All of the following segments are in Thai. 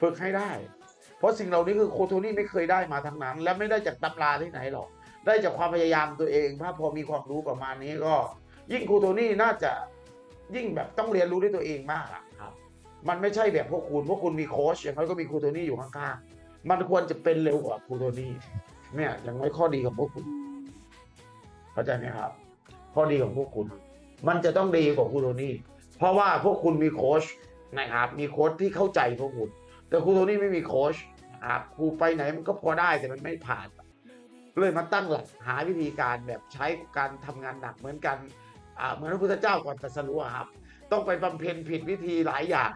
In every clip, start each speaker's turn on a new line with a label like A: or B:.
A: ฝึกให้ได้ เพราะสิ่งเหล่านี้คือโคโทนี่ไม่เคยได้มาทั้งนั้น และไม่ได้จากตำราที่ไหนหรอก ได้จากความพยายามตัวเอง ถ้าพอมีความรู้ประมาณนี้ก็ ยิ่งโคโทนี่น่าจะยิ่งแบบต้องเรียนรู้ด้วยตัวเองมากอะครับมันไม่ใช่แบบพวกคุณ พวกคุณมีโค้ชอย่างน้อยก็มีครูโทนี่อยู่ข้างๆ มันควรจะเป็นเร็วกว่าครูโทนี่เนี่ยอย่างน้อยข้อดีของพวกคุณ เข้าใจไหมครับ ข้อดีของพวกคุณ มันจะต้องดีกว่าครูโทนี่เพราะว่าพวกคุณมีโค้ชนะครับ มีโค้ชที่เข้าใจพวกคุณ แต่ครูโทนี่ไม่มีโค้ชนะครับครูไปไหนมันก็พอได้แต่มันไม่ผ่าน เลยมาตั้งหลักหาวิธีการแบบใช้การทำงานหนักเหมือนกันอ่าเหมือนพระพุทธเจ้าก่อนตรัสรู้ครับ ต้องไปบำเพ็ญผิดวิธีหลายอย่าง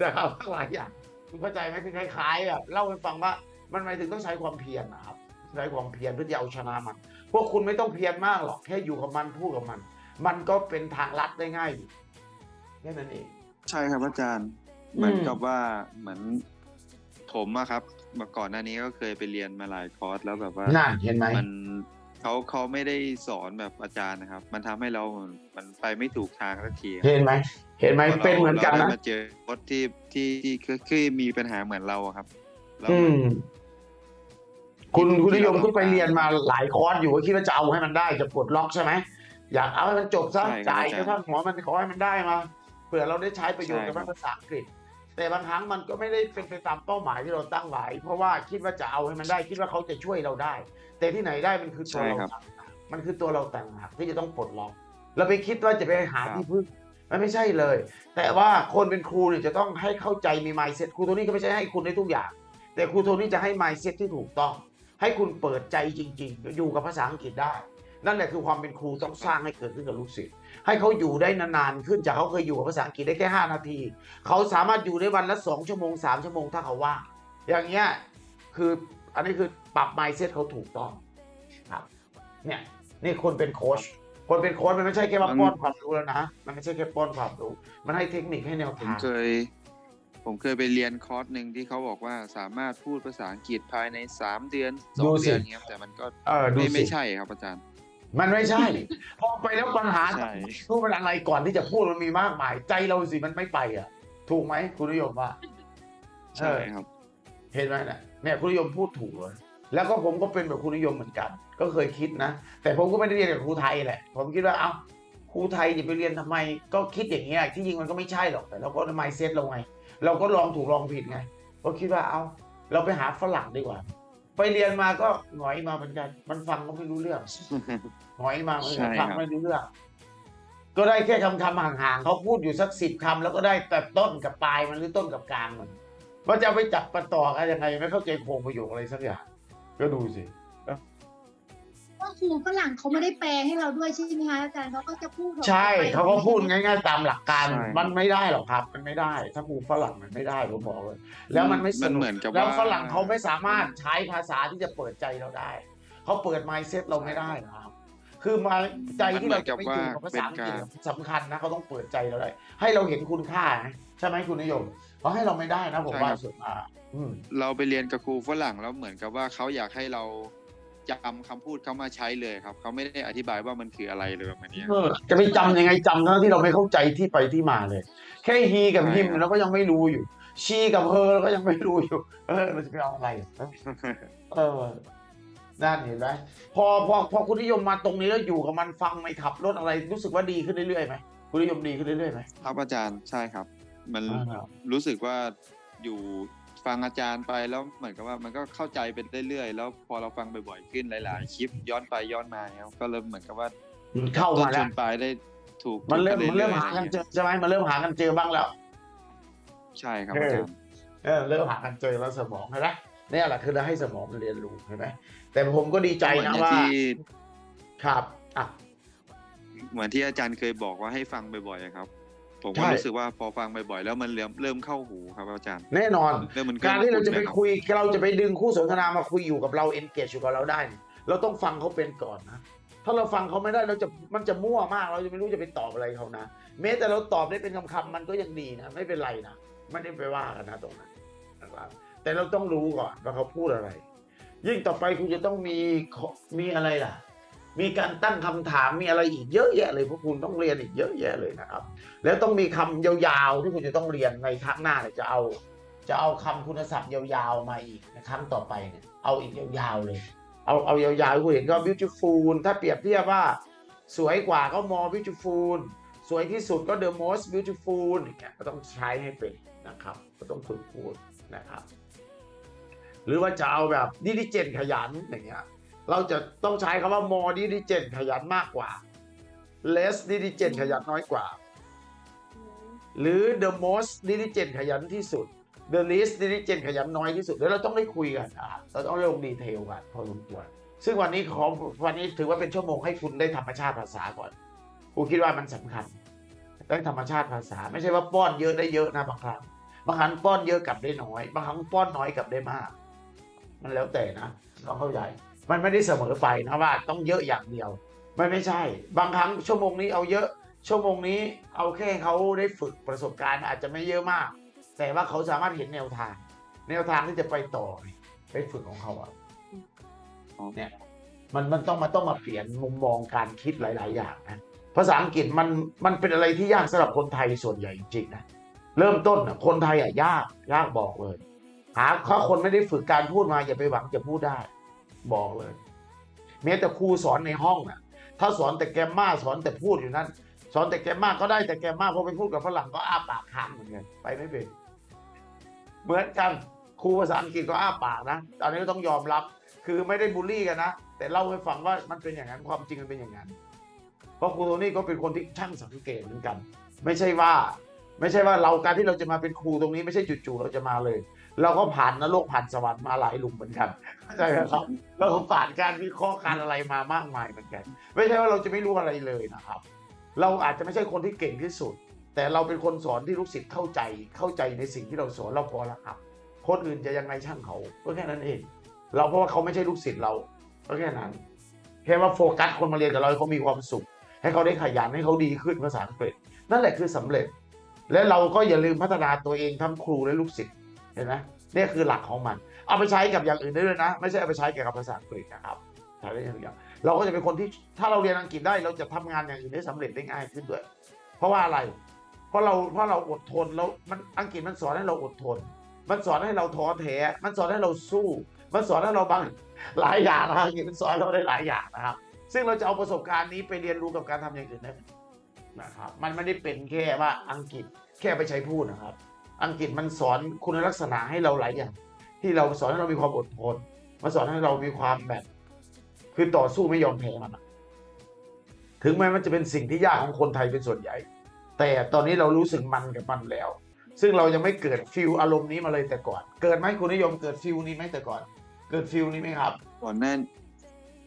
A: นะครับหลายอย่างคุณเข้าใจไหมคือคล้ายๆอะเล่าให้ฟังว่ามันหมายถึงต้องใช้ความเพียรนะครับใช้ความเพียรเพื่อจะเอาชนะมัน พวกคุณไม่ต้องเพียรมากหรอกแค่อยู่กับมันพูดกับมัน มันก็เป็นทางลัดได้ง่ายแค่นั้นเอง
B: ใช่ครับอาจารย์ เหมือนกับว่าเหมือนผมอะครับเมื่อก่อนหน้านี้ก็เคยไปเรียนมาหลายคอร์สแล้วแบบว่า
A: น่าเห็นไหม
B: มันเขาเขาไม่ได้สอนแบบอาจารย์นะครับ มันทำให้เรามันไปไม่ถูกทางสักที
A: เห็นไหมเห็นไหม
B: พราะรา
A: เป็นเหมือนกัน
B: รา
A: นะ
B: ได้มาเจอโค้ชที่ที่ที่ที่ที่มีปัญหาเหมือนเราอะครับแล้ว
A: อื
B: มัน
A: มคุณ
B: ที่
A: คุณนิยม
B: ที่เรา
A: คุณไปเรียนมาหลายคอร์สอยู่ก็คิดว่าจะเอาให้มันได้จะปลดล็อกใช่ไหมอยากเอาให้มันจบซะ
B: ใช่ครับ
A: จ่าย
B: อาจารย์
A: กระทั่งหัวมันขอให้มันได้มาเผื่อเราได้ใช้ประโยชน์
B: ใช่
A: กับ
B: ครับ
A: ภาษาอังกฤษ แต่บางครั้งมันก็ไม่ได้เป็นไปตามเป้าหมายที่เราตั้งไว้เพราะว่าคิดว่าจะเอาให้มันได้คิดว่าเขาจะช่วยเราได้ แต่ที่ไหนได้มันคือตัวเราต่างหากมันคือตัวเราต่างหากที่จะต้องปลดล็อกเราไปคิดว่าจะไปหาที่พึ่งมันไม่ใช่เลย แต่ว่าคนเป็นครูเนี่ยจะต้องให้เข้าใจมี mindset ครูโทนี่ก็ไม่ใช่ให้คุณได้ทุกอย่าง แต่ครูโทนี่จะให้ mindset ที่ถูกต้อง ให้คุณเปิดใจจริง ๆ อยู่กับภาษาอังกฤษได้ นั่นแหละคือความเป็นครูต้องสร้างให้เกิดขึ้นกับลูกศิษย์ให้เขาอยู่ได้นานๆขึ้นจากเขาเคยอยู่กับภาษาอังกฤษได้แค่ 5 นาที เขาสามารถอยู่ได้วันละ 2 ชั่วโมง 3 ชั่วโมงถ้าเขาว่างอย่างเงี้ยคืออันนี้คือปรับ mindset เขาถูกต้องครับเนี่ยนี่คนเป็นโค้ชคนเป็นโค้ชมันไม่ใช่แค่ว่าป้อนความรู้แล้วนะมันไม่ใช่แค่ป้อนความรู้มันให้เทคนิคให้แนว
B: ผม
A: ทาง
B: เคย ผมเคยไปเรียนคอร์สหนึ่งที่เขาบอกว่าสามารถพูดภาษาอังกฤษภายในสามเดือนสองเดือนเงี้ยแต่มันก็
A: เออดู
B: ไม่
A: สิ
B: ไม่ใช่ครับอาจารย์
A: มันไม่ใช่ พอไปแล้วปัญหา
B: ใช่
A: พูดมันอะไรก่อนที่จะพูดมันมีมากมาย ใจเราสิมันไม่ไปอะ ถูกไหมคุณนิยมว่า
B: ใช่ครับ
A: เห็นไหมนะเนี่ยคุณนิยมพูดถูกเลย แล้วก็ผมก็เป็นแบบคุณนิยมเหมือนกัน ก็เคยคิดนะ แต่ผมก็ไม่ได้เรียนกับครูไทยแหละ ผมคิดว่าเอ้าครูไทยจะไปเรียนทำไม ก็คิดอย่างเงี้ยที่จริงมันก็ไม่ใช่หรอกแต่เราก็ไมเซ็ตเราไง เราก็ลองถูกลองผิดไงก็คิดว่าเอ้าเราไปหาฝรั่งดีกว่า ไปเรียนมาก็หงอยมาเหมือนกัน มันฟังก็ไม่รู้เรื่องหอยมาเหมือนกัน
B: ใช่
A: ฟัง
B: ครับ
A: ไม่รู้เรื่อง ก็ได้แค่คำคำๆห่างๆเขาพูดอยู่สักสิบคำแล้วก็ได้แต่ต้นกับปลายมันหรือต้นกับกลางมันว่าจะเอาไปจับประต่อกันยังไงไม่เข้าใจโครงประโยคอะไรสักอย่างก็ดูสิ
C: ว่า ครูฝรั่งเขาไม่ได้แปลให้เราด้วยใช่ไหมคะอาจารย์เขาก็จะพูดของ
A: ใช่
C: ไป
A: เขาก็พูดง่าย ๆ ตามหลักการ
B: ใช่
A: มันไม่ได้หรอกครับ มันไม่ได้ ถ้าครูฝรั่งมันไม่ได้ผมบอกเลย แล้วมันไม่ส
B: มัน
A: นุก
B: เหมือนกับ
A: แล้ว
B: ว่า
A: ฝรั่งเขาไม่สามารถใช้ภาษาที่จะเปิดใจเราได้เขาเปิด mindset เราไม่ได้นะครับ คือมาใจที่เราจะไปอยู่กับภาษาอังกฤษสำคัญนะเขาต้องเปิดใจเราได้ให้เราเห็นคุณค่านะใช่ไหมคุณนิยมเขาให้เราไม่ได้นะผมว่าสุดมาอืม
B: เราไปเรียนกับครูฝรั่งแล้วเหมือนกับว่าเขาอยากให้เรา จำคำพูดเขามาใช้เลยครับ เขาไม่ได้อธิบายว่ามันคืออะไรเลยแบบนี้
A: เออจะไปจำยังไงจำทั้งที่เราไม่เข้าใจที่ไปที่มาเลย แค่ฮีกับ
B: ใช่
A: ฮิม
B: ครับ
A: เราก็ยังไม่รู้อยู่ ชีกับเฮอเราก็ยังไม่รู้อยู่ เออเราจะไปเอาอะไรอะเออนั่นเห็นไหมพอพอพอคุณนิยมมาตรงนี้แล้วอยู่กับมันฟังไม่ขับรถอะไรรู้สึกว่าดีขึ้นเรื่อยๆไหมคุณนิยมดีขึ้นเรื่อยๆไหม
B: ครับอาจารย์ใช่ครับ มัน
A: อ่า
B: รู้สึกว่าอยู่ ฟังอาจารย์ไปแล้วเหมือนกับว่ามันก็เข้าใจไปเรื่อยๆแล้วพอเราฟังบ่อยๆขึ้นหลายๆคลิปย้อนไปย้อนมาเนี่ยก็เริ่มเหมือนกับว่า
A: มันเข้า
B: ต้
A: มาน
B: ช
A: แล้ว
B: นปลายได้ถูก
A: มันเริ่ม
B: ถู
A: มันเริ่ม
B: อยๆ
A: หากันเจอใช่ไหมมันเริ่มหากันเจอบ้างแล้ว
B: ใช่ครับ
A: เออ
B: อาจารย์
A: เออเริ่มหากันเจอแล้วสมองเห็นไหมเนี่ยแหละคือเราให้สมองมันเรียนรู้เห็นไหมแต่ผมก็ดีใจ
B: เหมือน
A: นะ
B: อย่าง
A: ว่า
B: ที่
A: ครับอะ
B: เหมือนที่อาจารย์เคยบอกว่าให้ฟังบ่อยๆอะครับ ผมก็
A: ใช่
B: รู้สึกว่าพอฟังบ่อยๆแล้วมันเริ่มเริ่มเข้าหูครับอาจารย์
A: แน่นอน
B: เริ่มมัน
A: การที่เราจะไป
B: คุ้นๆนรับ
A: คุยเราจะไปดึงคู่สนทนามาคุยอยู่กับเรา engage อยู่กับเราได้เนี่ยเราต้องฟังเขาเป็นก่อนนะ ถ้าเราฟังเขาไม่ได้เราจะมันจะมั่วมาก เราจะไม่รู้จะไปตอบอะไรเขานะแม้แต่เราตอบได้เป็นคำๆมันก็ยังดีนะ ไม่เป็นไรนะไม่ได้ไปว่ากันนะตรงนั้นนะครับแต่เราต้องรู้ก่อนว่าเขาพูดอะไร ยิ่งต่อไปคุณจะต้องมีข้อมีอะไรล่ะ มีการตั้งคำถามมีอะไรอีกเยอะแยะเลยพวกคุณต้องเรียนอีกเยอะแยะเลยนะครับ แล้วต้องมีคำยาวๆที่คุณจะต้องเรียนในครั้งหน้าเนี่ยจะเอา จะเอาคำคุณศัพท์ยาวๆมาอีกในครั้งต่อไปเนี่ยเอาอีกยาวๆเลย เอาเอายาวๆให้คุณเห็นก็ beautiful ถ้าเปรียบเทียบว่า สวยกว่าก็ more beautiful สวยที่สุดก็ the most beautiful อย่างเงี้ยก็ต้องใช้ให้เป็นนะครับ ก็ต้องฝึกพูดนะครับ หรือว่าจะเอาแบบ diligent ขยันอย่างเงี้ย เราจะต้องใช้คำว่า more diligent ขยันมากกว่า less diligent ขยันน้อยกว่า หรือ the most diligent ขยันที่สุด the least diligent ขยันน้อยที่สุดเดี๋ยวเราต้องได้คุยกันนะครับเราต้องลงดีเทลกันพอสมควรซึ่งวันนี้ขอวันนี้ถือว่าเป็นชั่วโมงให้คุณได้ธรรมชาติภาษาก่อนกูคิดว่ามันสำคัญได้ธรรมชาติภาษา ไม่ใช่ว่าป้อนเยอะได้เยอะนะบางครั้งบางครั้งป้อนเยอะกลับได้น้อย บางครั้งป้อนน้อยกลับได้มาก มันแล้วแต่นะต้องเข้าใจ มันไม่ได้เสมอไปนะว่าต้องเยอะอย่างเดียว มันไม่ใช่ บางครั้งชั่วโมงนี้เอาเยอะ ชั่วโมงนี้เอาแค่เขาได้ฝึกประสบการณ์อาจจะไม่เยอะมาก แต่ว่าเขาสามารถเห็นแนวทาง แนวทางที่จะไปต่อไปฝึกของเขาอะเนี่ยมันมันต้องมาต้องมาเปลี่ยนมุมมองการคิดหลาย ๆ อย่างนะภาษาอังกฤษมันมันเป็นอะไรที่ยากสำหรับคนไทยส่วนใหญ่จริงๆนะเริ่มต้นอะคนไทยอะยากยากบอกเลยหาถ้าคนไม่ได้ฝึกการพูดมาอย่าไปหวังจะพูดได้ บอกเลยแม้แต่ครูสอนในห้องอะถ้าสอนแต่แกมมาสอนแต่พูดอยู่นั่นสอนแต่แกมมาก็ได้แต่แกมมาพอไปพูดกับฝรั่งก็อ้าปากค้างเหมือนกันไปไม่เป็นเหมือนกันครูภาษาอังกฤษก็อ้าปากนะตอนนี้ก็ต้องยอมรับ คือไม่ได้บูลลี่กันนะแต่เล่าให้ฟังว่ามันเป็นอย่างนั้นความจริงมันเป็นอย่างนั้น เพราะครูโทนี่ก็เป็นคนที่ช่างสังเกตเหมือนกัน ไม่ใช่ว่า ไม่ใช่ว่าเราการที่เราจะมาเป็นครูตรงนี้ไม่ใช่จู่ๆเราจะมาเลย เราก็ผ่านนรกผ่านสวรรค์มาหลายหลุมเหมือนกันเข้าใจไหมครับเราผ่านการวิเคราะห์การอะไรมามากมายเหมือนกัน ไม่ใช่ว่าเราจะไม่รู้อะไรเลยนะครับ เราอาจจะไม่ใช่คนที่เก่งที่สุด แต่เราเป็นคนสอนที่ลูกศิษย์เข้าใจเข้าใจในสิ่งที่เราสอนเราพอแล้วครับคนอื่นจะยังไงช่างเขาก็แค่นั้นเอง เราเพราะว่าเขาไม่ใช่ลูกศิษย์เราก็แค่นั้นแค่ว่าโฟกัสคนมาเรียนกับเราให้เขามีความสุข ให้เขาได้ขยันให้เขาดีขึ้นภาษาอังกฤษนั่นแหละคือสำเร็จ และเราก็อย่าลืมพัฒนาตัวเองทั้งครูและลูกศิษย์เห็นไหมนี่คือหลักของมัน เอาไปใช้กับอย่างอื่นได้ด้วยนะ ไม่ใช่เอาไปใช้เกี่ยวกับภาษาอังกฤษนะครับใช้ได้อย่างเดียวเราก็จะเป็นคนที่ถ้าเราเรียนอังกฤษได้เราจะทำงานอย่างอื่นได้สำเร็จได้ง่ายขึ้นด้วย เพราะว่าอะไร เพราะเราเพราะเราอดทนแล้วมันอังกฤษมันสอนให้เราอดทน มันสอนให้เราท้อแท้ มันสอนให้เราสู้ มันสอนให้เราบางหลายอย่างนะครับอังกฤษมันสอนเราได้หลายอย่างนะครับ ซึ่งเราจะเอาประสบการณ์นี้ไปเรียนรู้กับการทำอย่างอื่นได้ นะครับมันไม่ได้เป็นแค่ว่าอังกฤษแค่ไปใช้พูดนะครับ อังกฤษมันสอนคุณลักษณะให้เราหลายอย่าง ที่เราสอนให้เรามีความอดทนมาสอนให้เรามีความแบบ คือต่อสู้ไม่ยอมแพ้มันถึงแม้มันจะเป็นสิ่งที่ยากของคนไทยเป็นส่วนใหญ่ แต่ตอนนี้เรารู้สึกมันกับมันแล้ว ซึ่งเรายังไม่เกิดฟิลอารมณ์นี้มาเลยแต่ก่อน เกิดไหมคุณนิยมเกิดฟิลนี้ไหมแต่ก่อน เกิดฟิลนี้ไหมครับ
B: ก่อนหน้า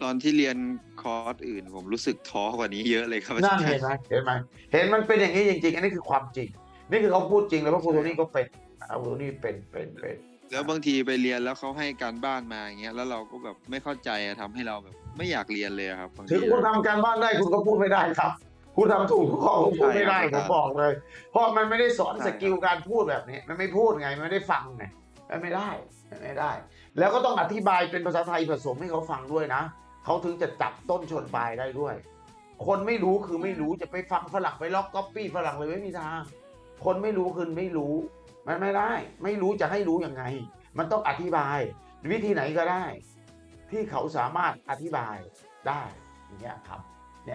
B: ตอนที่เรียนคอร์สอื่น ผมรู้สึกท้อกว่านี้เยอะเลยครับอา
A: นั่น
B: จาร
A: เห็น
B: ย์
A: ไหมเห็นไหมเห็นมันเป็นอย่างนี้จริงๆ อันนี้คือความจริง นี่คือเขาพูดจริงเลยเพราะครูโทนี่ก็เป็นนะครับครูโทนี่เป็นเป็นเป็น
B: แล้วบางทีไปเรียนแล้วเขาให้การบ้านมาอย่างเงี้ยแล้วเราก็แบบไม่เข้าใจอะทำให้เราแบบ ไม่อยากเรียนเลยอะครับบาง
A: ถึ
B: ที
A: งคุณทำการบ้านได้คุณก็พูดไม่ได้ครับ คุณทำถูกข้อคุณพูดไม่ได้
B: ใช่
A: ผ
B: ครับ
A: มบอกเลย เพราะมันไม่ได้สอน
B: ใช่
A: สกิลการพูดแบบนี้ มันไม่พูดไงมันไม่ได้ฟังไงมันไม่ได้มันไม่ได้ แล้วก็ต้องอธิบายเป็นภาษาไทยผสมให้เขาฟังด้วยนะ เขาถึงจะจับต้นชนปลายได้ด้วย คนไม่รู้คือไม่รู้จะไปฟังฝรั่งไปล็อกก๊อปปี้ฝรั่งเลยไม่มีทาง คนไม่รู้คือไม่รู้ มันไม่ได้ ไม่รู้จะให้รู้ยังไง มันต้องอธิบาย วิธีไหนก็ได้ ที่เขาสามารถอธิบายได้อย่างเงี้ยครับ